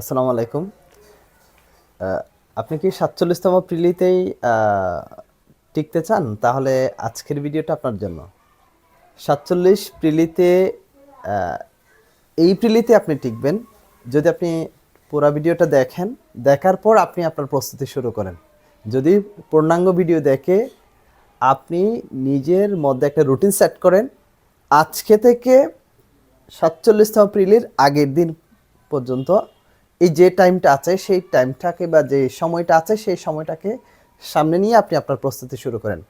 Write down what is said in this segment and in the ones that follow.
আসসালামু আলাইকুম। আপনি কি সাতচল্লিশতম প্রিলিতেই টিকতে চান? তাহলে আজকের ভিডিওটা আপনার জন্য। সাতচল্লিশ প্রিলিতে এই প্রিলিতে আপনি টিকবেন। যদি আপনি পুরো ভিডিওটা দেখেন, দেখার পর আপনি আপনার প্রস্তুতি শুরু করেন। যদি পূর্ণাঙ্গ ভিডিও দেখে আপনি নিজের মধ্যে একটা রুটিন সেট করেন, আজকে থেকে সাতচল্লিশতম প্রিলির আগের দিন পর্যন্ত এই যে টাইমটা আছে সেই টাইমটাকে বা যে সময়টা আছে সেই সময়টাকে সামনে নিয়ে আপনি আপনার প্রস্তুতি শুরু করেন।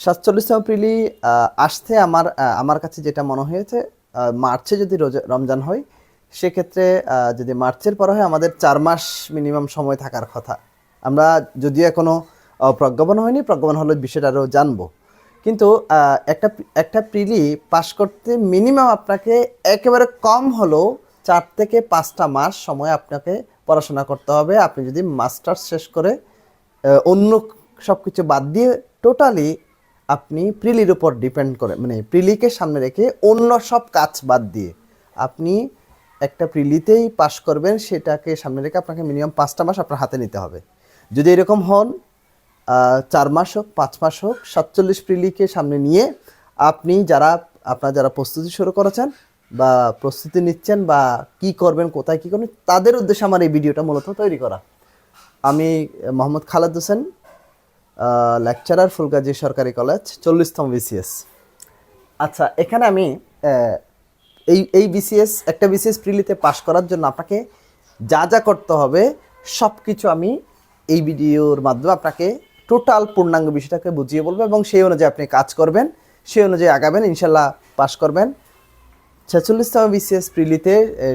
সাতচল্লিশতম এপ্রিলই আসতে আমার আমার কাছে যেটা মনে হয়েছে মার্চে যদি রমজান হয় সেক্ষেত্রে যদি মার্চের পর হয় আমাদের চার মাস মিনিমাম সময় থাকার কথা। আমরা যদিও এখনও আহ, প্রজ্ঞাপন হয়নি প্রজ্ঞাপন হলে বিষয়টা আরও জানব। কিন্তু একটা একটা প্রিলি পাশ করতে মিনিমাম আপনাকে একেবারে কম হলেও চার থেকে পাঁচটা মাস সময় আপনাকে পড়াশোনা করতে হবে। আপনি যদি মাস্টার্স শেষ করে অন্য সব কিছু বাদ দিয়ে টোটালি আপনি প্রিলির উপর ডিপেন্ড করে মানে প্রিলিকে সামনে রেখে অন্য সব কাজ বাদ দিয়ে আপনি একটা প্রিলিতেই পাশ করবেন, সেটাকে সামনে রেখে আপনাকে মিনিমাম পাঁচটা মাস আপনার হাতে নিতে হবে। যদি এরকম হন চার মাস হোক, পাঁচ মাস হোক, সাতচল্লিশ প্রিলিকে সামনে নিয়ে আপনি যারা, আপনার যারা প্রস্তুতি শুরু করেছেন বা প্রস্তুতি নিচ্ছেন বা কি করবেন, কোথায় কি করবেন, তাদের উদ্দেশ্যে আমার এই ভিডিওটা মূলত তৈরি করা। আমি মোহাম্মদ খালেদ হোসেন লেকচারার ফুলগাজী সরকারি কলেজ, চল্লিশতম বিসিএস আচ্ছা এখানে আমি এই এই বিসিএস একটা বিসিএস প্রিলিতে পাশ করার জন্য আপনাকে যা যা করতে হবে সব কিছু আমি এই ভিডিওর মাধ্যমে আপনাকে টোটাল পূর্ণাঙ্গ বিষয়টাকে বুঝিয়ে বলব এবং সেই অনুযায়ী আপনি কাজ করবেন, সেই অনুযায়ী আগাবেন, ইনশাল্লাহ পাশ করবেন। ছেচল্লিশতম বিসিএস প্রিলিতে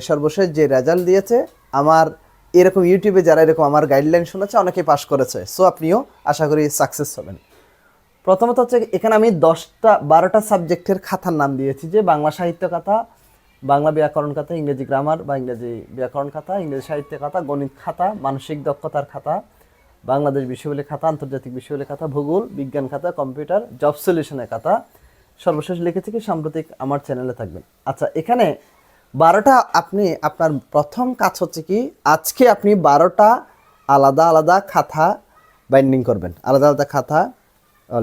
সর্বশেষ যে রেজাল্ট দিয়েছে, আমার এরকম ইউটিউবে যারা এরকম আমার গাইডলাইন শুনেছে, অনেকেই পাশ করেছে। সো আপনিও আশা করি সাকসেস হবেন। প্রথমত হচ্ছে এখানে আমি দশটা, বারোটা সাবজেক্টের খাতার নাম দিয়েছি যে বাংলা সাহিত্য কথা বাংলা ব্যাকরণ খাতা, ইংরেজি গ্রামার বা ইংরেজি ব্যাকরণ খাতা, ইংরেজি সাহিত্য খাতা, গণিত খাতা, মানসিক দক্ষতার খাতা, বাংলাদেশ বিশ্ববিদ্যালয় খাতা, আন্তর্জাতিক বিশ্ববিদ্যালয় খাতা, ভূগোল, বিজ্ঞান খাতা, কম্পিউটার, জব সলিউশনের খাতা সর্বশেষ লিখেছি কি? সাম্প্রতিক আমার চ্যানেলে থাকবেন। আচ্ছা এখানে বারোটা আপনি, আপনার প্রথম কাজ হচ্ছে কি? আজকে আপনি বারোটা আলাদা আলাদা খাতা বাইন্ডিং করবেন। আলাদা আলাদা খাতা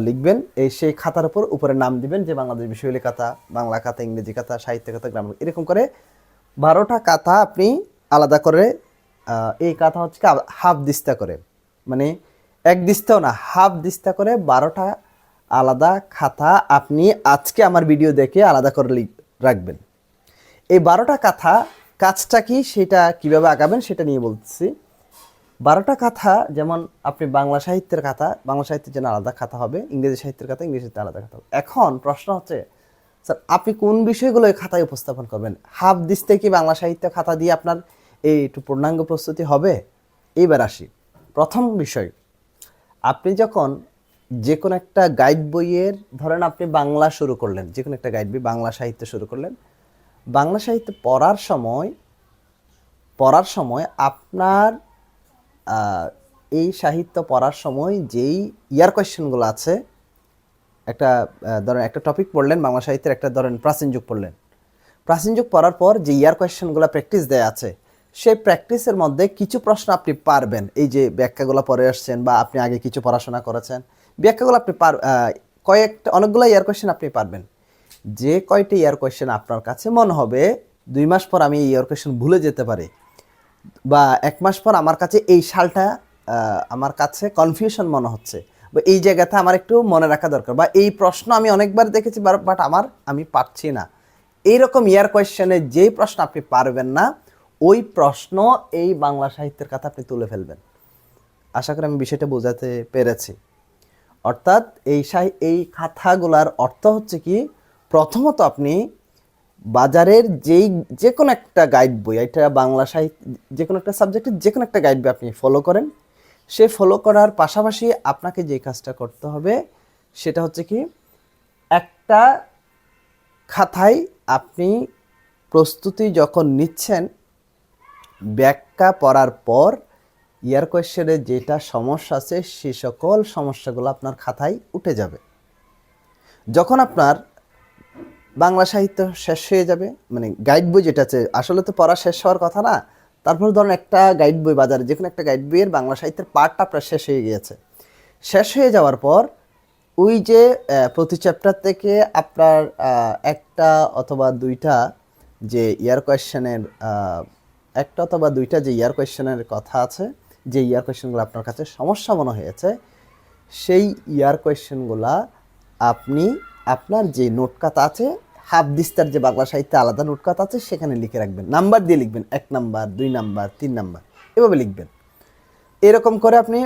লিখবেন। এই সেই খাতার উপর উপরে নাম দিবেন যে বাংলাদেশ বিশ্ববিদ্যালয় খাতা, বাংলা খাতা, ইংরেজি খাতা, সাহিত্য খাতা গ্রামার এরকম করে বারোটা কাথা আপনি আলাদা করে এই কাথা হচ্ছে হাফ দিস্তা করে। মানে এক দিস্তাও না, হাফ দিস্তা করে বারোটা আলাদা খাতা আপনি আজকে আমার ভিডিও দেখে আলাদা করে রাখবেন। এই বারোটা কাথা কাজটা কি সেটা কীভাবে আগাবেন সেটা নিয়ে বলছি। বারোটা কথা যেমন আপনি বাংলা সাহিত্যের কথা বাংলা সাহিত্যের জন্য আলাদা খাতা হবে, ইংরেজি সাহিত্যের কথা ইংরেজি সাহিত্যে আলাদা খাতা হবে। এখন প্রশ্ন হচ্ছে, স্যার, আপনি কোন বিষয়গুলো এই খাতায় উপস্থাপন করবেন? হাফ দিস্তে কি বাংলা সাহিত্য খাতা দিয়ে আপনার এই একটু পূর্ণাঙ্গ প্রস্তুতি হবে? এইবার আসি। প্রথম বিষয়, আপনি যখন যে কোনো একটা গাইড বইয়ের, ধরেন আপনি বাংলা শুরু করলেন যে কোনো একটা গাইড বই, বাংলা সাহিত্য শুরু করলেন, বাংলা সাহিত্য পড়ার সময় পড়ার সময় আপনার এই সাহিত্য পড়ার সময় যেই ইয়ার কোয়েশ্চেনগুলো আছে, একটা ধরেন একটা টপিক পড়লেন, বাংলা সাহিত্যের একটা, ধরেন প্রাচীন যুগ পড়লেন। প্রাচীন যুগ পড়ার পর যে ইয়ার কোয়েশ্চেনগুলো প্র্যাকটিস দেয়া আছে, সেই প্র্যাকটিসের মধ্যে কিছু প্রশ্ন আপনি পারবেন। এই যে ব্যাখ্যাগুলো পড়ে আসছেন বা আপনি আগে কিছু পড়াশোনা করেছেন ব্যাখ্যাগুলো আপনি পার কয়েকটা অনেকগুলো ইয়ার কোয়েশ্চেন আপনি পারবেন। যে কয়টি ইয়ার কোয়েশ্চেন আপনার কাছে মনে হবে, দুই মাস পর আমি এই ইয়ার কোয়েশ্চেন ভুলে যেতে পারি। বা এক মাস পর আমার কাছে এই সালটা আমার কাছে কনফিউশন মনে হচ্ছে। বা এই জায়গাতে আমার একটু মনে রাখা দরকার। বা এই প্রশ্ন আমি অনেকবার দেখেছি বাট আমার আমি পারছি না। এইরকম ইয়ার কোয়েশ্চেনে যেই প্রশ্ন আপনি পারবেন না, ওই প্রশ্ন এই বাংলা সাহিত্যের কথা আপনি তুলে ফেলবেন। আশা করি আমি বিষয়টা বোঝাতে পেরেছি। অর্থাৎ এই এই খাতাগুলার অর্থ হচ্ছে কি? প্রথমত আপনি বাজারের যেই যে কোনো একটা গাইড বই, এটা বাংলা সাহিত্য যে কোনো একটা সাবজেক্টের যে কোনো একটা গাইড বই আপনি ফলো করেন। সে ফলো করার পাশাপাশি আপনাকে যে কাজটা করতে হবে, সেটা হচ্ছে কি? একটা খাতায় আপনি প্রস্তুতি যখন নিচ্ছেন, ব্যাখ্যা পড়ার পর ইয়ার কোয়েশ্চেনে যেটা সমস্যা আছে, সে সকল সমস্যাগুলো আপনার খাতায় উঠে যাবে। যখন আপনার বাংলা সাহিত্য শেষ হয়ে যাবে মানে গাইড বই যেটা আছে, আসলে তো পড়া শেষ হওয়ার কথা না, তারপর ধরুন একটা গাইড বই বাজারে যে কোনো একটা গাইড বইয়ের বাংলা সাহিত্যের পার্টটা আপনার শেষ হয়ে গিয়েছে। শেষ হয়ে যাওয়ার পর, ওই যে প্রতি চ্যাপ্টার থেকে আপনার একটা অথবা দুইটা যে ইয়ার কোয়েশ্চেনের একটা অথবা দুইটা যে ইয়ার কোয়েশ্চেনের কথা আছে যে ইয়ার কোয়েশ্চেনগুলো আপনার কাছে সমস্যা মনে হয়েছে, সেই ইয়ার কোয়েশ্চেনগুলা আপনি আপনার যে নোটকাত আছে, হাফ দিস্তার যে বাংলা সাহিত্যে আলাদা নোটকাত আছে, সেখানে লিখে রাখবেন। নাম্বার দিয়ে লিখবেন, এক নাম্বার, দুই নাম্বার, তিন নাম্বার, এভাবে লিখবেন। এরকম করে আপনি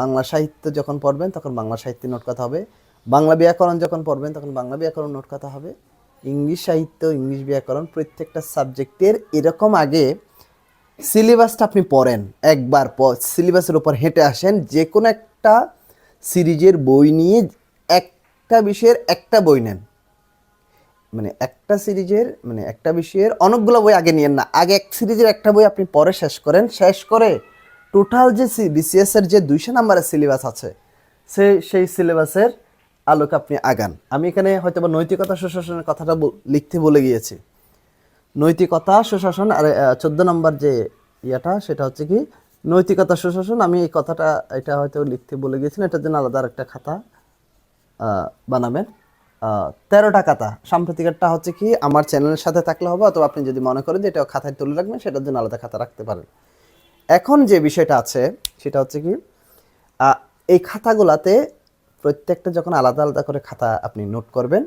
বাংলা সাহিত্য যখন পড়বেন, তখন বাংলা সাহিত্যের নোট কথা হবে। বাংলা ব্যাকরণ যখন পড়বেন, তখন বাংলা ব্যাকরণ নোট কথা হবে। ইংলিশ সাহিত্য, ইংলিশ ব্যাকরণ প্রত্যেকটা সাবজেক্টের এরকম আগে সিলেবাসটা আপনি পড়েন, একবার সিলেবাসের উপর হেঁটে আসেন যে কোনো একটা সিরিজের বই নিয়ে একটা বিষয়ের একটা বই নেন। মানে একটা সিরিজের মানে একটা বিষয়ের অনেকগুলো বই আগে নিয়েন না, আগে এক সিরিজের একটা বই আপনি পরে শেষ করেন, শেষ করে টোটাল যে বিসিএস এর যে দুইশো নাম্বারের সিলেবাস আছে, সে, সেই সিলেবাসের আলোকে আপনি আগান। আমি এখানে হয়তো বা নৈতিকতা সুশাসনের কথাটা লিখতে বলে গিয়েছি। নৈতিকতা, সুশাসন, আর চোদ্দ নম্বর যে ইয়েটা, সেটা হচ্ছে কি, নৈতিকতা, সুশাসন, আমি এই কথাটা, এটা হয়তো লিখতে বলে গিয়েছিলাম এটার জন্য আলাদা একটা খাতা বানাবেন। তেরোটা খাতা। সাম্প্রতিকেরটা হচ্ছে কি, আমার চ্যানেলের সাথে থাকলে হবে, অথবা আপনি যদি মনে করেন যে এটা খাতায় তুলে রাখবেন, সেটার জন্য আলাদা খাতা রাখতে পারেন। এখন যে বিষয়টা আছে, সেটা হচ্ছে কি এই খাতাগুলাতে প্রত্যেকটা যখন আলাদা আলাদা করে খাতা আপনি নোট করবেন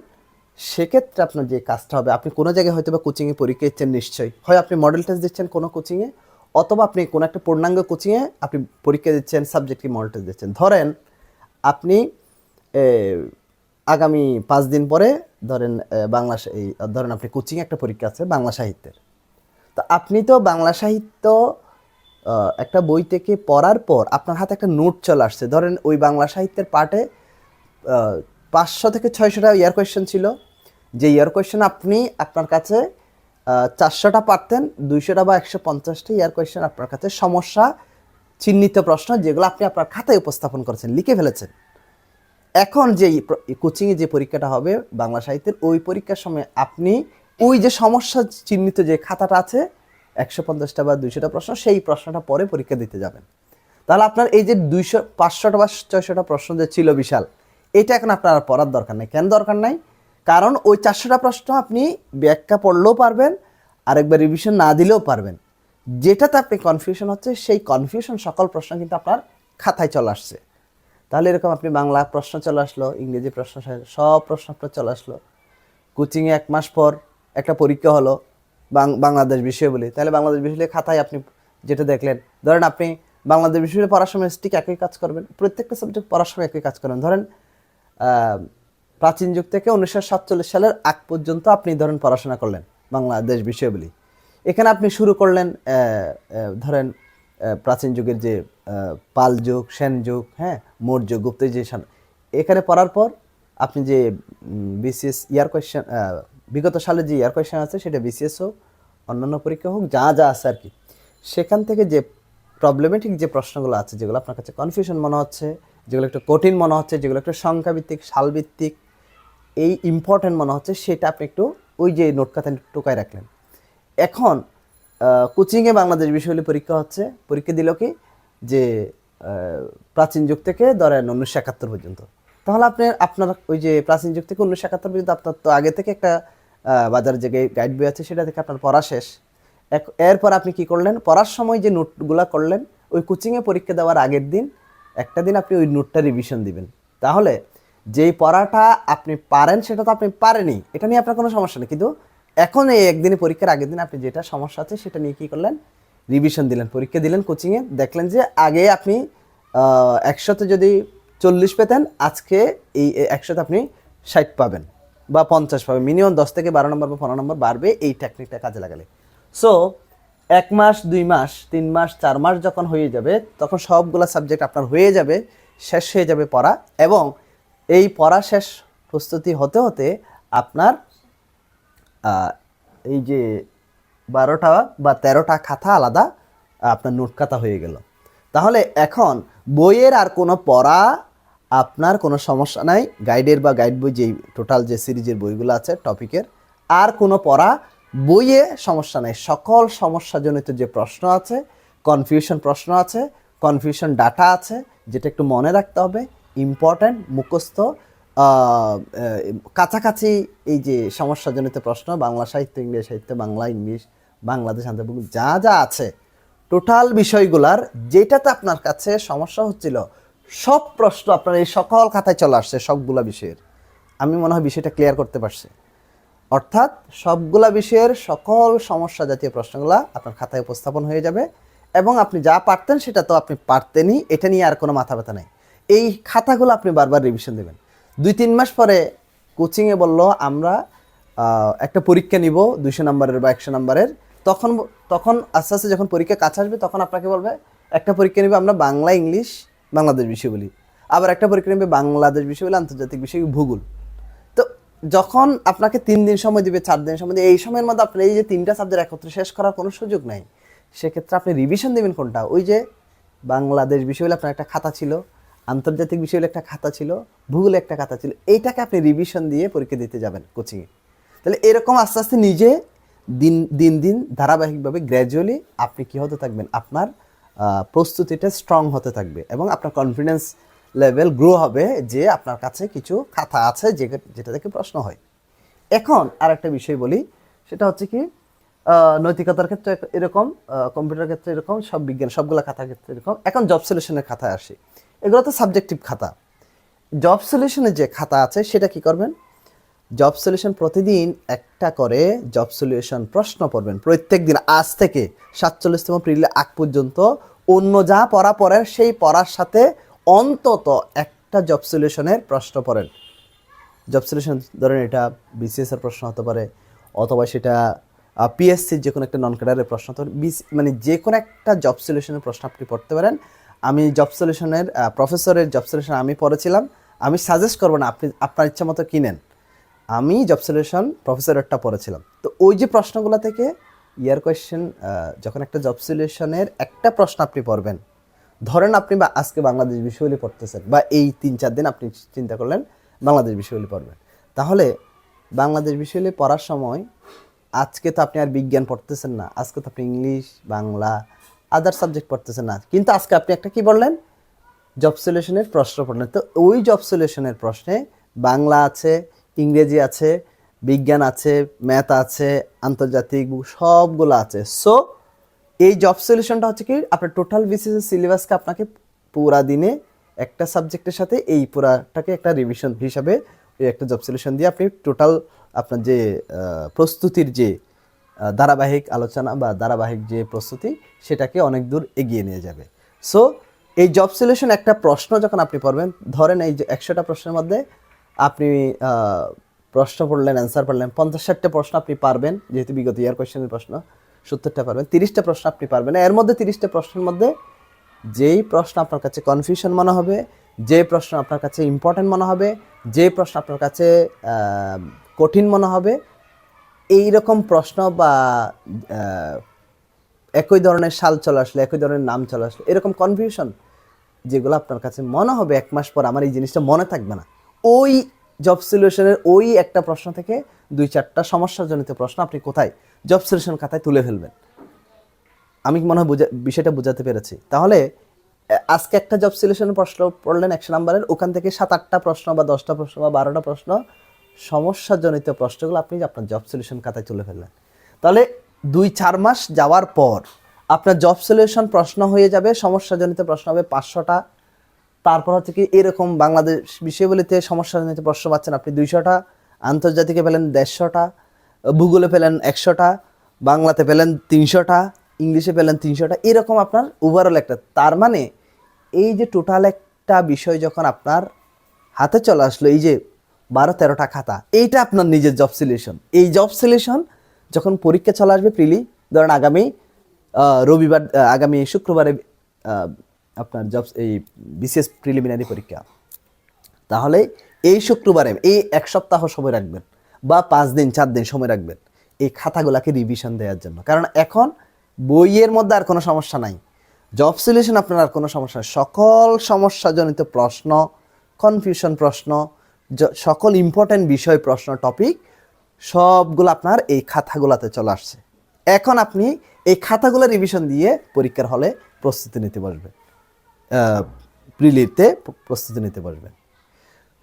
সেক্ষেত্রে আপনার যে কাজটা হবে, আপনি কোনো জায়গায় হয়তো বা কোচিংয়ে পরীক্ষা দিচ্ছেন নিশ্চয়ই। হয় আপনি মডেল টেস্ট দিচ্ছেন কোনো কোচিংয়ে অথবা আপনি কোনো একটা পূর্ণাঙ্গ কোচিংয়ে আপনি পরীক্ষা দিচ্ছেন সাবজেক্টকে মডেল টেস্ট দিচ্ছেন। ধরেন আপনি আগামী পাঁচ দিন পরে ধরেন বাংলা এই, ধরেন আপনি কোচিংয়ে একটা পরীক্ষা আছে বাংলা সাহিত্যের। তো আপনি তো বাংলা সাহিত্য একটা বই থেকে পড়ার পর আপনার হাতে একটা নোট চলে আসছে। ধরেন ওই বাংলা সাহিত্যের পার্টে পাঁচশো থেকে ছয়শোটা ইয়ার কোয়েশ্চেন ছিল। যে ইয়ার কোয়েশ্চেন আপনি আপনার কাছে চারশোটা পারতেন, দুইশোটা বা একশো পঞ্চাশটা ইয়ার কোয়েশ্চেন আপনার কাছে সমস্যা চিহ্নিত প্রশ্ন যেগুলো আপনি আপনার খাতায় উপস্থাপন করেছেন, লিখে ফেলেছেন। এখন যে কোচিংয়ে যে পরীক্ষাটা হবে বাংলা সাহিত্যের, ওই পরীক্ষার সময় আপনি ওই যে সমস্যা চিহ্নিত যে খাতাটা আছে, একশো পঞ্চাশটা বা দুইশোটা প্রশ্ন, সেই প্রশ্নটা পরে পরীক্ষা দিতে যাবেন। তাহলে আপনার এই যে দুইশো, পাঁচশোটা বা ছয়শোটা প্রশ্ন যে ছিল বিশাল, এটা এখন আপনার পড়ার দরকার নেই। কেন দরকার নাই? কারণ ওই চারশোটা প্রশ্ন আপনি ব্যাখ্যা পড়লেও পারবেন, আরেকবার রিভিশন না দিলেও পারবেন। যেটাতে আপনি কনফিউশন হচ্ছে, সেই কনফিউশন সকল প্রশ্ন কিন্তু আপনার খাতায় চলে আসছে। তাহলে এরকম আপনি বাংলা প্রশ্ন চলে আসলো, ইংরেজি প্রশ্ন সব প্রশ্ন আপনার চলে আসলো। কোচিংয়ে এক মাস পর একটা পরীক্ষা হলো বাংলাদেশ বিষয় বলি। তাহলে বাংলাদেশ বিষয়ে খাতায় আপনি যেটা দেখলেন, ধরেন আপনি বাংলাদেশ বিষয়ে পড়ার সময় ঠিক একই কাজ করবেন, প্রত্যেকটা সাবজেক্ট পড়ার সময় একই কাজ করবেন ধরেন প্রাচীন যুগ থেকে উনিশশো সাতচল্লিশ সালের আগ পর্যন্ত আপনি ধরেন পড়াশোনা করলেন বাংলাদেশ বিষয়গুলি। এখানে আপনি শুরু করলেন ধরেন প্রাচীন যুগের যে পাল যুগ, সেন যুগ হ্যাঁ মৌর্য গুপ্ত যে এখানে পড়ার পর আপনি যে বিসিএস ইয়ার কোয়েশ্চেন বিগত সালে যে ইয়ার কোয়েশ্চেন আছে সেটা বিসিএস হোক, অন্যান্য পরীক্ষা হোক, যা যা আছে আর কি, সেখান থেকে যে প্রবলেমেটিক যে প্রশ্নগুলো আছে, যেগুলো আপনার কাছে কনফিউশন মনে হচ্ছে, যেগুলো একটু কঠিন মনে হচ্ছে, যেগুলো একটু সংখ্যাভিত্তিক, সালভিত্তিক এই ইম্পর্টেন্ট মনে হচ্ছে সেটা আপনি একটু ওই যে নোট খাতায় টোকায় রাখলেন। এখন কোচিংয়ে বাংলাদেশ বিষয়গুলি পরীক্ষা হচ্ছে, পরীক্ষা দিল কি? যে প্রাচীন যুগ থেকে ধরেন উনিশশো একাত্তর পর্যন্ত। তাহলে আপনি, আপনার ওই যে প্রাচীন যুগ থেকে উনিশশো একাত্তর পর্যন্ত আপনার তো আগে থেকে একটা বাজারে যে গাইড বই আছে সেটা থেকে আপনার পড়া শেষ। এরপর আপনি কি করলেন? পড়ার সময় যে নোটগুলা করলেন, ওই কোচিংয়ে পরীক্ষা দেওয়ার আগের দিন, একটা দিন আপনি ওই নোটটা রিভিশন দিবেন। তাহলে যেই পড়াটা আপনি পারেন, সেটা তো আপনি পারেনি এটা নিয়ে আপনার কোনো সমস্যা নেই। কিন্তু এখন এই একদিনে পরীক্ষার আগের দিন আপনি যেটা সমস্যা আছে, সেটা নিয়ে কী করলেন? রিভিশন দিলেন, পরীক্ষা দিলেন কোচিংয়ে দেখলেন যে আগে আপনি একশোতে যদি চল্লিশ পেতেন, আজকে এই একশোতে আপনি ষাট পাবেন বা পঞ্চাশ পাবেন। মিনিমাম দশ থেকে বারো নম্বর বা পনেরো নম্বর বাড়বে, এই টেকনিকটা কাজে লাগালে। সো এক মাস, দুই মাস, তিন মাস, চার মাস যখন হয়ে যাবে, তখন সবগুলো সাবজেক্ট আপনার হয়ে যাবে, শেষ হয়ে যাবে পড়া এবং এই পড়া শেষ প্রস্তুতি হতে হতে আপনার এই যে বারোটা বা তেরোটা খাতা আলাদা, আপনার নোট খাতা হয়ে গেল। তাহলে এখন বইয়ের আর কোনো পড়া আপনার কোনো সমস্যা নাই। গাইডের বা গাইড বই যেই, টোটাল যে সিরিজের বইগুলো আছে, টপিকের, আর কোনো পড়া বইয়ে সমস্যা নেই। সকল সমস্যাজনিত যে প্রশ্ন আছে কনফিউশন প্রশ্ন আছে কনফিউশন ডাটা আছে, যেটা একটু মনে রাখতে হবে ইম্পর্ট্যান্ট মুখস্থ কাছাকাছি এই যে সমস্যাজনিত প্রশ্ন, বাংলা সাহিত্য, ইংরেজি সাহিত্য, বাংলা, ইংলিশ, বাংলাদেশ আন্তর্ভুক্ত যা যা আছে টোটাল বিষয়গুলার যেটাতে আপনার কাছে সমস্যা হচ্ছিল, সব প্রশ্ন আপনার এই সকল খাতায় চলে আসছে, সবগুলা বিষয়ের। আমি মনে হয় বিষয়টা ক্লিয়ার করতে পারছি। অর্থাৎ সবগুলা বিষয়ের সকল সমস্যা জাতীয় প্রশ্নগুলা আপনার খাতায় উপস্থাপন হয়ে যাবে এবং আপনি যা পারতেন সেটা তো আপনি পারতেনই, এটা নিয়ে আর কোনো মাথা ব্যথা নেই। এই খাতাগুলো আপনি বারবার রিভিশন দেবেন। দুই, তিন মাস পরে কোচিংয়ে বলল, আমরা একটা পরীক্ষা নিব দুইশো নাম্বারের বা একশো নাম্বারের। তখন তখন আস্তে আস্তে যখন পরীক্ষা কাছে আসবে, তখন আপনাকে বলবে, একটা পরীক্ষা নিবে আমরা বাংলা, ইংলিশ, বাংলাদেশ বিষয় বলি। আবার একটা পরীক্ষা নেবে বাংলাদেশ বিষয় বলি, আন্তর্জাতিক বিষয় ভূগোল। তো যখন আপনাকে তিন দিন সময় দিবে, চার দিন সময় দিবে, এই সময়ের মধ্যে আপনি এই যে তিনটা সাবজেক্ট একত্রে শেষ করার কোনো সুযোগ নাই। সেক্ষেত্রে আপনি রিভিশন দেবেন কোনটা? ওই যে বাংলাদেশ বিষয় হলে আপনার একটা খাতা ছিল আন্তর্জাতিক বিষয় হলে একটা খাতা ছিল, ভূগোলে একটা খাতা ছিল, এইটাকে আপনি রিভিশন দিয়ে পরীক্ষা দিতে যাবেন কোচিংয়ে তাহলে এরকম আস্তে আস্তে নিজে দিন দিন দিন ধারাবাহিকভাবে গ্র্যাজুয়ালি আপনি কি হতে থাকবেন? আপনার প্রস্তুতিটা স্ট্রং হতে থাকবে এবং আপনার কনফিডেন্স লেভেল গ্রো হবে যে আপনার কাছে কিছু খাতা আছে যে, যেটা থেকে প্রশ্ন হয়। এখন আর একটা বিষয় বলি, সেটা হচ্ছে কি নৈতিকতার ক্ষেত্রে এরকম কম্পিউটার ক্ষেত্রে এরকম, সব বিজ্ঞান, সবগুলো খাতার ক্ষেত্রে এরকম। এখন জব সলিউশনের খাতায় আসি। এগুলো তো সাবজেক্টিভ খাতা। জব সলিউশনের যে খাতা আছে, সেটা কি করবেন? জব সলিউশন প্রতিদিন একটা করে জব সলিউশন প্রশ্ন পড়বেন। প্রত্যেক দিন, আজ থেকে সাতচল্লিশতম প্রিলে আগ পর্যন্ত অন্য যা পড়া পড়েন, সেই পড়ার সাথে অন্তত একটা জব সলিউশনের প্রশ্ন পড়েন। জব সলিউশন ধরেন এটা বিসিএসের প্রশ্ন হতে পারে, অথবা সেটা পিএসসির যে কোনো একটা নন ক্যাডারের প্রশ্ন হতে পারে। মানে যে কোনো একটা জব সলিউশনের প্রশ্ন আপনি পড়তে পারেন। আমি জব সলিউশনের প্রফেসরের জব সলিউশন আমি পড়েছিলাম। আমি সাজেস্ট করব না, আপনি, আপনার ইচ্ছা মতো কিনেন। আমি জব সলিউশন প্রফেসরেরটা পড়েছিলাম। তো ওই যে প্রশ্নগুলো থেকে ইয়ার কোয়েশ্চেন যখন একটা জব সলিউশনের একটা প্রশ্ন আপনি পড়বেন, ধরেন আপনি বা আজকে বাংলাদেশ বিষয়গুলি পড়তেছেন বা এই তিন চার দিন আপনি চিন্তা করলেন বাংলাদেশ বিষয়গুলি পড়বেন। তাহলে বাংলাদেশ বিষয়গুলি পড়ার সময় আজকে তো আপনি আর বিজ্ঞান পড়তেছেন না, আজকে তো আপনি ইংলিশ, বাংলা আদার সাবজেক্ট পড়তেছেন না কিন্তু আজকে আপনি একটা কি বললেন? জব সলিউশনের প্রশ্ন পড়লেন। তো ওই জব সলিউশনের প্রশ্নে বাংলা আছে, ইংরেজি আছে, বিজ্ঞান আছে ম্যাথ আছে, আন্তর্জাতিক সবগুলো আছে। সো এই জব সলিউশনটা হচ্ছে কি, আপনার টোটাল বিসিএস সিলেবাসকে আপনাকে পুরা দিনে একটা সাবজেক্টের সাথে এই পুরাটাকে একটা রিভিশন হিসাবে একটা জব সলিউশন দিয়ে আপনি টোটাল আপনার যে প্রস্তুতির যে ধারাবাহিক আলোচনা বা ধারাবাহিক যে প্রস্তুতি, সেটাকে অনেক দূর এগিয়ে নিয়ে যাবে। সো এই জব সলিউশন একটা প্রশ্ন যখন আপনি পড়বেন, ধরেন এই যে একশোটা প্রশ্নের মধ্যে আপনি প্রশ্ন পড়লেন অ্যান্সার পড়লেন, পঞ্চাশ ষাটটা প্রশ্ন আপনি পারবেন, যেহেতু বিগত ইয়ার কোয়েশ্চেনের প্রশ্ন, সত্তরটা পারবেন, তিরিশটা প্রশ্ন আপনি পারবেন। এর মধ্যে তিরিশটা প্রশ্নের মধ্যে যেই প্রশ্ন আপনার কাছে কনফিউশন মনে হবে যে প্রশ্ন আপনার কাছে ইম্পর্ট্যান্ট মনে হবে যে প্রশ্ন আপনার কাছে কঠিন মনে হবে এই রকম প্রশ্ন বা একই ধরনের সাল চলে আসলে, একই ধরনের নাম চলে আসলে, এরকম কনফিউশন যেগুলো আপনার কাছে মনে হবে এক মাস পর আমার এই জিনিসটা মনে থাকবে না। ওই জব সলিউশনের ওই একটা প্রশ্ন থেকে দুই চারটা সমস্যাজনিত প্রশ্ন আপনি কোথায়? জব সলিউশন খাতায় তুলে ফেলবেন। আমি মনে হয় বুঝা- বিষয়টা বোঝাতে পেরেছি। তাহলে আজকে একটা জব সলিউশনের প্রশ্ন পড়লেন একশো নাম্বারের, ওখান থেকে সাত আটটা প্রশ্ন বা দশটা প্রশ্ন বা বারোটা প্রশ্ন সমস্যাজনিত প্রশ্নগুলো আপনি আপনার জব সলিউশন খাতায় তুলে ফেললেন। তাহলে দুই, চার মাস যাওয়ার পর আপনার জব সলিউশন প্রশ্ন হয়ে যাবে, সমস্যাজনিত প্রশ্ন হবে পাঁচশোটা। তারপর হচ্ছে কি এরকম বাংলাদেশ বিষয়গুলিতে সমস্যাজনিত প্রশ্ন পাচ্ছেন আপনি দুইশোটা, আন্তর্জাতিকে পেলেন দেড়শোটা, ভূগোলে পেলেন একশোটা, বাংলাতে পেলেন তিনশোটা, ইংলিশে পেলেন তিনশোটা, এরকম আপনার ওভারঅল একটা। তার মানে এই যে টোটাল একটা বিষয় যখন আপনার হাতে চলে আসলো, এই যে বারো তেরোটা খাতা। এইটা আপনার নিজের জব সলিউশন এই জব সলিউশন যখন পরীক্ষা চলে আসবে প্রিলি, ধরেন আগামী রবিবার আগামী শুক্রবারে আপনার জব এই বিশেষ প্রিলিমিনারি পরীক্ষা। তাহলে এই শুক্রবারে, এই এক সপ্তাহ সময় রাখবেন বা পাঁচ দিন, চার দিন সময় রাখবেন এই খাতাগুলোকে রিভিশন দেওয়ার জন্য। কারণ এখন বইয়ের মধ্যে আর কোনো সমস্যা নাই। জব সলিউশন আপনার আর কোনো সমস্যা সকল সমস্যাজনিত প্রশ্ন কনফিউশন প্রশ্ন সকল ইম্পর্ট্যান্ট বিষয়, প্রশ্ন টপিক সবগুলো আপনার এই খাতাগুলোতে চলে আসছে। এখন আপনি এই খাতাগুলো রিভিশন দিয়ে পরীক্ষার হলে প্রস্তুতি নিতে বসবেন। প্রিলিতে প্রস্তুতি নিতে বসবেন।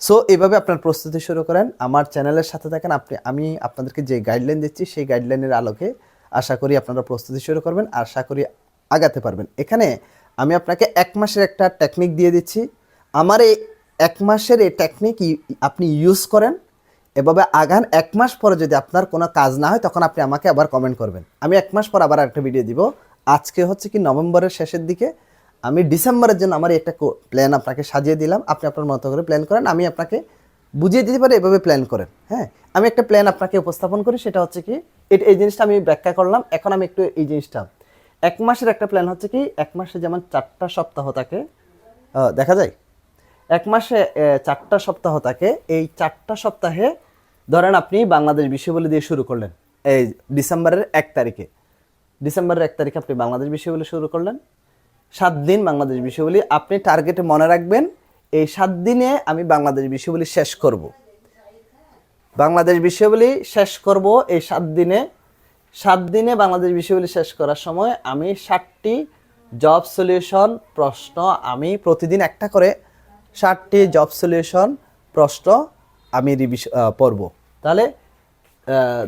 সো এভাবে আপনার প্রস্তুতি শুরু করেন। আমার চ্যানেলের সাথে থাকেন আপনি, আমি আপনাদেরকে যে গাইডলাইন দিচ্ছি, সেই গাইডলাইনের আলোকে আশা করি আপনারা প্রস্তুতি শুরু করবেন, আশা করি আগাতে পারবেন। এখানে আমি আপনাকে এক মাসের একটা টেকনিক দিয়ে দিচ্ছি। আমার এই এক মাসের এই টেকনিক আপনি ইউজ করেন, এভাবে আগান এক মাস পরে যদি আপনার কোনো কাজ না হয়, তখন আপনি আমাকে আবার কমেন্ট করবেন। আমি এক মাস পর আবার একটা ভিডিও দিব। আজকে হচ্ছে কি নভেম্বরের শেষের দিকে, আমি ডিসেম্বরের জন্য আমার একটা প্ল্যান আপনাকে সাজিয়ে দিলাম। আপনি আপনার মতো করে প্ল্যান করেন, আমি আপনাকে বুঝিয়ে দিতে পারি, এভাবে প্ল্যান করেন হ্যাঁ? আমি একটা প্ল্যান আপনাকে উপস্থাপন করি, সেটা হচ্ছে কি এটা এই জিনিসটা আমি ব্যাখ্যা করলাম, এখন আমি একটু এই জিনিসটা। এক মাসের একটা প্ল্যান হচ্ছে কি, এক মাসে যেমন চারটা সপ্তাহ থাকে দেখা যায়? এক মাসে চারটা সপ্তাহ থাকে। এই চারটা সপ্তাহে ধরেন আপনি বাংলাদেশ বিষয়বলি দিয়ে শুরু করলেন, এই ডিসেম্বরের এক তারিখে। ডিসেম্বরের এক তারিখে আপনি বাংলাদেশ বিষয়বলি শুরু করলেন। সাত দিন বাংলাদেশ বিষয়বলি। আপনি টার্গেটে মনে রাখবেন, এই সাত দিনে আমি বাংলাদেশ বিষয়বলি শেষ করব। বাংলাদেশ বিষয়বলি শেষ করব এই সাত দিনে। সাত দিনে বাংলাদেশ বিষয়গুলি শেষ করার সময় আমি ষাটটি জব সলিউশন প্রশ্ন আমি প্রতিদিন একটা করে ষাটটি জব সলিউশন প্রশ্ন আমি রিভিশ পড়ব। তাহলে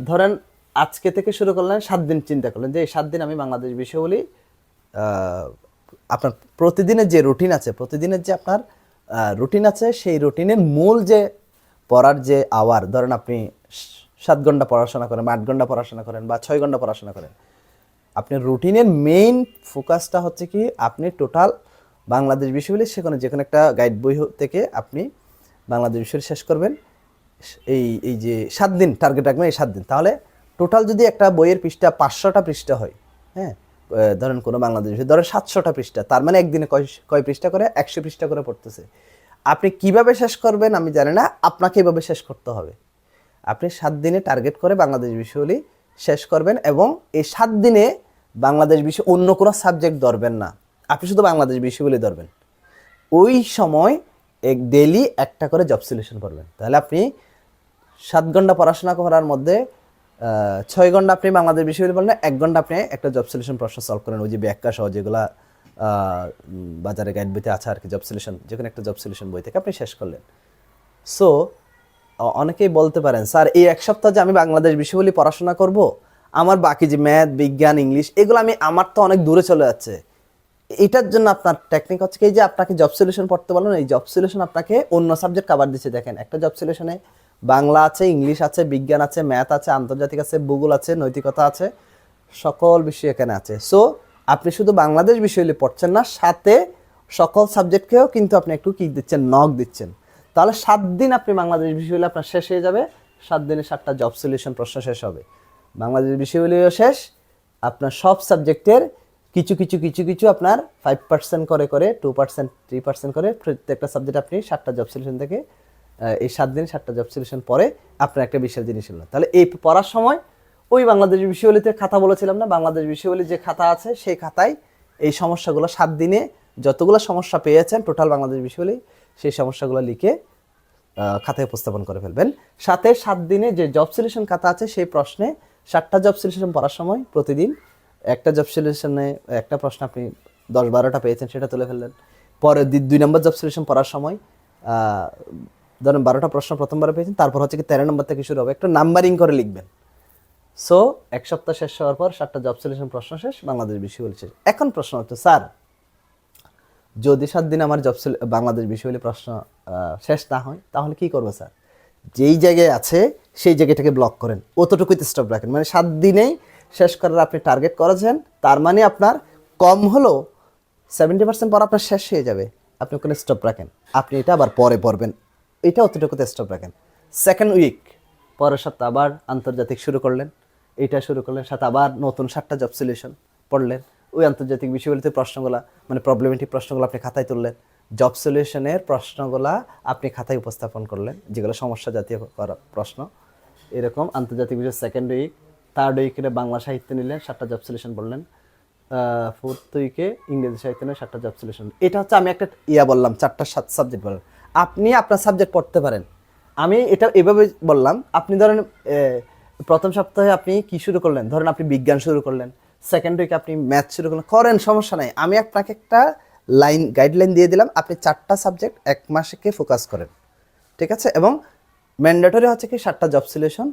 ধরেন আজকে থেকে শুরু করলেন, সাত দিন চিন্তা করলেন যে এই সাত দিন আমি বাংলাদেশ বিষয়গুলি আপনার প্রতিদিনের যে রুটিন আছে, প্রতিদিনের যে আপনার রুটিন আছে, সেই রুটিনের মূল যে পড়ার যে আওয়ার ধরেন আপনি সাত ঘণ্টা পড়াশোনা করেন বা আট ঘণ্টা পড়াশোনা করেন বা ছয় ঘণ্টা পড়াশোনা করেন আপনার রুটিনের মেইন ফোকাসটা হচ্ছে কি, আপনি টোটাল বাংলাদেশ বিশ্ববিদ্যালয় সেখানে যে কোনো একটা গাইড বই থেকে আপনি বাংলাদেশ বিশ্ববিদ্যালয় শেষ করবেন। এই এই যে সাত দিন টার্গেট রাখবেন, এই সাত দিন। তাহলে টোটাল যদি একটা বইয়ের পৃষ্ঠা পাঁচশোটা পৃষ্ঠা হয় হ্যাঁ ধরেন কোনো বাংলাদেশ বিষয় ধরেন সাতশোটা পৃষ্ঠা, তার মানে একদিনে কয় কয় পৃষ্ঠা করে? একশো পৃষ্ঠা করে পড়তেছে। আপনি কীভাবে শেষ করবেন আমি জানি না, আপনাকে এভাবে শেষ করতে হবে। আপনি সাত দিনে টার্গেট করে বাংলাদেশ বিষয়গুলি শেষ করবেন এবং এই সাত দিনে বাংলাদেশ বিষয় অন্য কোনো সাবজেক্ট ধরবেন না। আপনি শুধু বাংলাদেশ বিষয়গুলি ধরবেন। ওই সময় এক ডেলি একটা করে জব সলিউশন করবেন তাহলে আপনি সাত ঘণ্টা পড়াশোনা করার মধ্যে ছয় ঘণ্টা আপনি বাংলাদেশ বিষয়গুলি বললেন, এক ঘণ্টা আপনি একটা জব সলিউশন প্রশ্ন সলভ করেন ওই যে ব্যাখ্যা সহ যেগুলা বাজারে গাইড বইতে আছে আর কি জব সলিউশন যে কোনো একটা জব সলিউশন বই থেকে আপনি শেষ করলেন। সো অনেকেই বলতে পারেন, স্যার, এই এক সপ্তাহ যে আমি বাংলাদেশ বিষয়গুলি পড়াশোনা করব, আমার বাকি যে ম্যাথ বিজ্ঞান ইংলিশ এগুলো আমি, আমার তো অনেক দূরে চলে যাচ্ছে। এটার জন্য আপনার টেকনিক হচ্ছে কি যে আপনাকে জব সলিউশন পড়তে বললেন এই জব সলিউশন আপনাকে অন্য সাবজেক্ট কাভার দিচ্ছে। দেখেন, একটা জব সলিউশনে বাংলা আছে, ইংলিশ আছে, বিজ্ঞান আছে ম্যাথ আছে, আন্তর্জাতিক আছে, ভূগোল আছে, নৈতিকতা আছে, সকল বিষয় এখানে আছে। সো আপনি শুধু বাংলাদেশ বিষয়গুলি পড়ছেন না, সাথে সকল সাবজেক্টকেও কিন্তু আপনি একটু কি দিচ্ছেন নক দিচ্ছেন। তাহলে সাত দিন আপনি বাংলাদেশ বিষয়গুলি আপনার শেষ হয়ে যাবে, সাত দিনে সাতটা জব সলিউশন প্রশ্ন শেষ হবে। বাংলাদেশ বিষয়গুলিও শেষ, আপনার সব সাবজেক্টের কিছু কিছু কিছু কিছু আপনার ফাইভ পার্সেন্ট করে করে টু পার্সেন্ট থ্রি পার্সেন্ট করে প্রত্যেকটা সাবজেক্ট আপনি সাতটা জব সলিউশন থেকে এই সাত দিন সাতটা জব সলিউশন পরে আপনার একটা বিশাল জিনিস হলো। তাহলে এই পড়ার সময় ওই বাংলাদেশ বিষয়গুলিতে খাতা বলেছিলাম না, বাংলাদেশ বিষয়গুলি যে খাতা আছে সেই খাতায় এই সমস্যাগুলো সাত দিনে যতগুলো সমস্যা পেয়েছেন টোটাল বাংলাদেশ বিষয়গুলি সেই সমস্যাগুলো লিখে খাতায় উপস্থাপন করে ফেলবেন। সাথে সাত দিনে যে জব সলিউশন খাতা আছে সেই প্রশ্নে সাতটা জব সলিউশন পড়ার সময় প্রতিদিন একটা জব সলিউশনে একটা প্রশ্ন আপনি দশ বারোটা পেয়েছেন, সেটা তুলে ফেললেন। পরে দুই নম্বর জব সলিউশন পড়ার সময় ধরেন বারোটা প্রশ্ন প্রথমবার পেয়েছেন, তারপর হচ্ছে কি তেরো নম্বর থেকে শুরু হবে। একটু নাম্বারিং করে লিখবেন। সো এক সপ্তাহ শেষ হওয়ার পর সাতটা জব সলিউশন প্রশ্ন শেষ, বাংলাদেশ বিষয় শেষ এখন প্রশ্ন হচ্ছে, স্যার, যদি সাত দিন আমার জব বাংলাদেশ বিষয়গুলি প্রশ্ন শেষ না হয়, তাহলে কি করব, স্যার? যেই জায়গায় আছে, সেই জায়গাটাকে ব্লক করেন। অতটুকুই স্টপ রাখেন। মানে সাত দিনেই শেষ করার আপনি টার্গেট করেছেন, তার মানে আপনার কম হলো সেভেন্টি পার্সেন্ট পর আপনার শেষ হয়ে যাবে। আপনি ওখানে স্টপ রাখেন। আপনি এটা আবার পরে পড়বেন। এটা অতটুকুতে স্টপ রাখেন। সেকেন্ড উইক পরের সপ্তাহ আবার আন্তর্জাতিক শুরু করলেন। এটা শুরু করলেন, সাথে আবার নতুন সাতটা জব সলিউশন পড়লেন। ওই আন্তর্জাতিক বিষয়গুলিতে প্রশ্নগুলা মানে প্রবলেমেটিক প্রশ্নগুলো আপনি খাতায় তুললেন। জব সলিউশনের প্রশ্নগুলা আপনি খাতায় উপস্থাপন করলেন, যেগুলো সমস্যা জাতীয় করা প্রশ্ন। এরকম আন্তর্জাতিক বিষয় সেকেন্ড উইক থার্ড উইকে বাংলা সাহিত্য নিলেন, সাতটা জব সলিউশন পড়লেন ফোর্থ উইকে ইংরেজি সাহিত্য নিয়ে সাতটা জব সলিউশন এটা হচ্ছে আমি একটা ইয়া বললাম, চারটা সাত সাবজেক্ট বললাম আপনি আপনার সাবজেক্ট পড়তে পারেন। আমি এটা এভাবে বললাম, আপনি ধরেন প্রথম সপ্তাহে আপনি কি শুরু করলেন? ধরেন আপনি বিজ্ঞান শুরু করলেন। সেকেন্ড উইকে আপনি ম্যাথ শুরু করলেন। করেন, সমস্যা নাই। আমি আপনাকে একটা লাইন গাইডলাইন দিয়ে দিলাম, আপনি চারটা সাবজেক্ট এক মাসকে ফোকাস করেন। ঠিক আছে? এবং ম্যান্ডেটরি হচ্ছে কি সাতটা জব সিলেকশন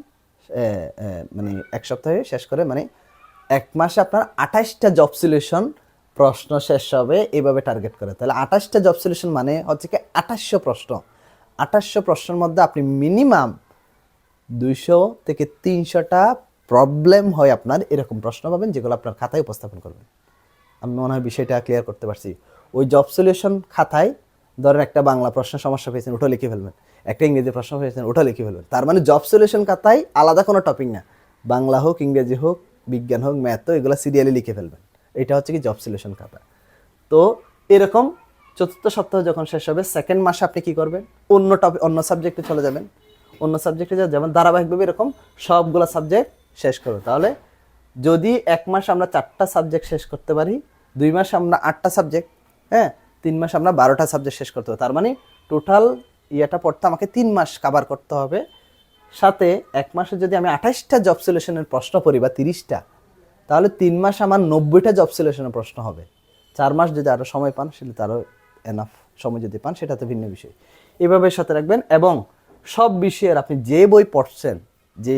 মানে এক সপ্তাহে শেষ করে মানে এক মাসে আপনার আঠাশটা জব সিলেকশন প্রশ্ন শেষ হবে এইভাবে টার্গেট করে। তাহলে আঠাশটা জব সিলেকশন মানে হচ্ছে কি আঠাশশো প্রশ্ন। আঠাশশো প্রশ্নের মধ্যে আপনি মিনিমাম দুইশো থেকে তিনশোটা প্রবলেম হয় আপনার, এরকম প্রশ্ন পাবেন, যেগুলো আপনার খাতায় উপস্থাপন করবেন। আমি মনে হয় বিষয়টা ক্লিয়ার করতে পারছি। ওই জব সলিউশন খাতায় ধরেন একটা বাংলা প্রশ্ন সমস্যা পেয়েছেন ওটা লিখে ফেলবেন। একটা ইংরেজি প্রশ্ন পেয়েছেন ওটা লিখে ফেলবেন। তার মানে জব সলিউশন কাতাই আলাদা কোনো টপিক না। বাংলা হোক, ইংরেজি হোক, বিজ্ঞান হোক ম্যাথ হোক, এগুলো সিরিয়ালি লিখে ফেলবেন। এটা হচ্ছে কি জব সলিউশন খাতা তো এরকম চতুর্থ সপ্তাহ যখন শেষ হবে সেকেন্ড মাসে আপনি কি করবেন? অন্য টপিক অন্য সাবজেক্টে চলে যাবেন। অন্য সাবজেক্টে যেমন ধারাবাহিকভাবে এরকম সবগুলো সাবজেক্ট শেষ করবে তাহলে যদি এক মাস আমরা চারটা সাবজেক্ট শেষ করতে পারি, দুই মাস আমরা আটটা সাবজেক্ট হ্যাঁ? তিন মাস আমরা বারোটা সাবজেক্ট শেষ করতে হবে। তার মানে টোটাল ইয়েটা পড়তে আমাকে তিন মাস কাভার করতে হবে। সাথে এক মাসে যদি আমি আঠাশটা জব সলিউশনের প্রশ্ন পড়ি বা তিরিশটা, তাহলে তিন মাস আমার নব্বইটা জব সলিউশনের প্রশ্ন হবে। চার মাস যদি আরও সময় পান, সেটা তারও এনাফ সময় যদি পান, সেটা তো ভিন্ন বিষয়। এভাবে সাথে রাখবেন এবং সব বিষয়ের আপনি যে বই পড়ছেন, যে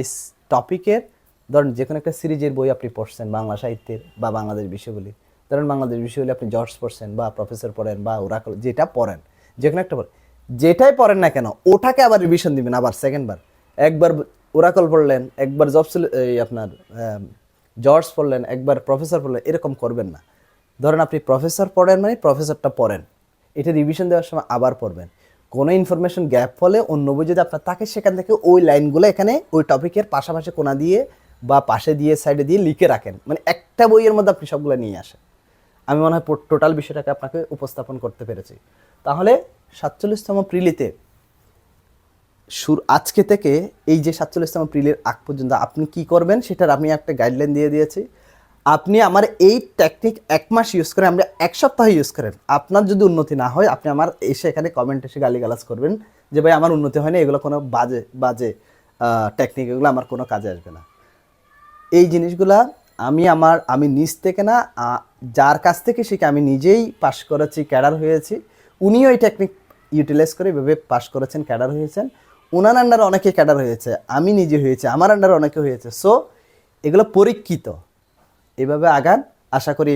টপিকের ধরেন যে কোনো একটা সিরিজের বই আপনি পড়ছেন, বাংলা সাহিত্যের বা বাংলাদেশ বিষয়গুলি ধরেন বাংলাদেশ বিষয় হলে আপনি জর্জ পড়ছেন বা প্রফেসর পড়েন বা ওরাকল, যেটা পড়েন যে কোনো একটা পড়েন, যেটাই পড়েন না কেন, ওটাকে আবার রিভিশন দিবেন আবার সেকেন্ডবার একবার ওরাকল পড়লেন, একবার জব এই আপনার জর্জ পড়লেন, একবার প্রফেসর পড়লেন, এরকম করবেন না। ধরেন আপনি প্রফেসর পড়েন মানে প্রফেসরটা পড়েন। এটা রিভিশন দেওয়ার সময় আবার পড়বেন। কোনো ইনফরমেশন গ্যাপ হলে অন্য বই যদি আপনার থাকে, সেখান থেকে ওই লাইনগুলো এখানে ওই টপিকের পাশাপাশি কোনা দিয়ে বা পাশে দিয়ে সাইডে দিয়ে লিখে রাখেন। মানে একটা বইয়ের মধ্যে আপনি সবগুলো নিয়ে আসেন। আমি মনে হয় টোটাল বিষয়টাকে আপনাকে উপস্থাপন করতে পেরেছি। তাহলে সাতচল্লিশতম প্রিলিতে শুরু আজকে থেকে এই যে সাতচল্লিশতম প্রিলের আগ পর্যন্ত আপনি কি করবেন সেটার আমি একটা গাইডলাইন দিয়ে দিয়েছি। আপনি আমার এই টেকনিক এক মাস ইউজ করেন আমরা এক সপ্তাহ ইউজ করেন। আপনার যদি উন্নতি না হয়, আপনি আমার এসে এখানে কমেন্ট এসে গালিগালাজ করবেন যে, ভাই, আমার উন্নতি হয়নি, এগুলো কোনো বাজে বাজে টেকনিক এগুলো আমার কোনো কাজে আসবে না। এই জিনিসগুলা আমি আমার, আমি নিজ থেকে না যার কাছ থেকে শিখে আমি নিজেই পাশ করেছি, ক্যাডার হয়েছি, উনিও এই টেকনিক ইউটিলাইজ করে এভাবে পাশ করেছেন, ক্যাডার হয়েছেন। ওনার আন্ডারে অনেকে ক্যাডার হয়েছে, আমি নিজে হয়েছে, আমার আন্ডারে অনেকে হয়েছে। সো এগুলো পরীক্ষিত। এভাবে আগান, আশা করি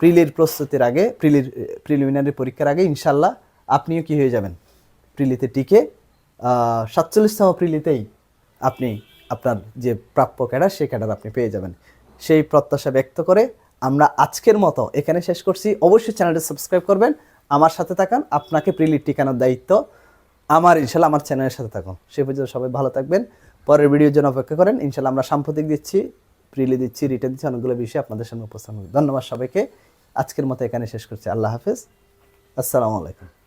প্রিলির প্রস্তুতির আগে, প্রিলির প্রিলিমিনারি পরীক্ষার আগে ইনশাল্লাহ আপনিও কি হয়ে যাবেন? প্রিলিতে টিকে সাতচল্লিশতম প্রিলিতেই আপনি আপনার যে প্রাপ্য ক্যাডার সেই ক্যাডার আপনি পেয়ে যাবেন। সেই প্রত্যাশা ব্যক্ত করে আমরা আজকের মতো এখানে শেষ করছি। অবশ্যই চ্যানেলটা সাবস্ক্রাইব করবেন। আমার সাথে থাকান আপনাকে প্রিলির টিকানোর দায়িত্ব। আমার, ইনশাল্লাহ আমার চ্যানেলের সাথে থাকুন। সে পর্যন্ত সবাই ভালো থাকবেন। পরের ভিডিওর জন্য অপেক্ষা করেন। ইনশাল্লাহ আমরা সাম্প্রতিক দিচ্ছি, প্রিলি দিচ্ছি, রিটার্ন দিচ্ছি, অনেকগুলো বিষয় আপনাদের সামনে উপস্থাপন ধন্যবাদ সবাইকে। আজকের মতো এখানে শেষ করছি। আল্লাহ হাফেজ। আসসালামু আলাইকুম।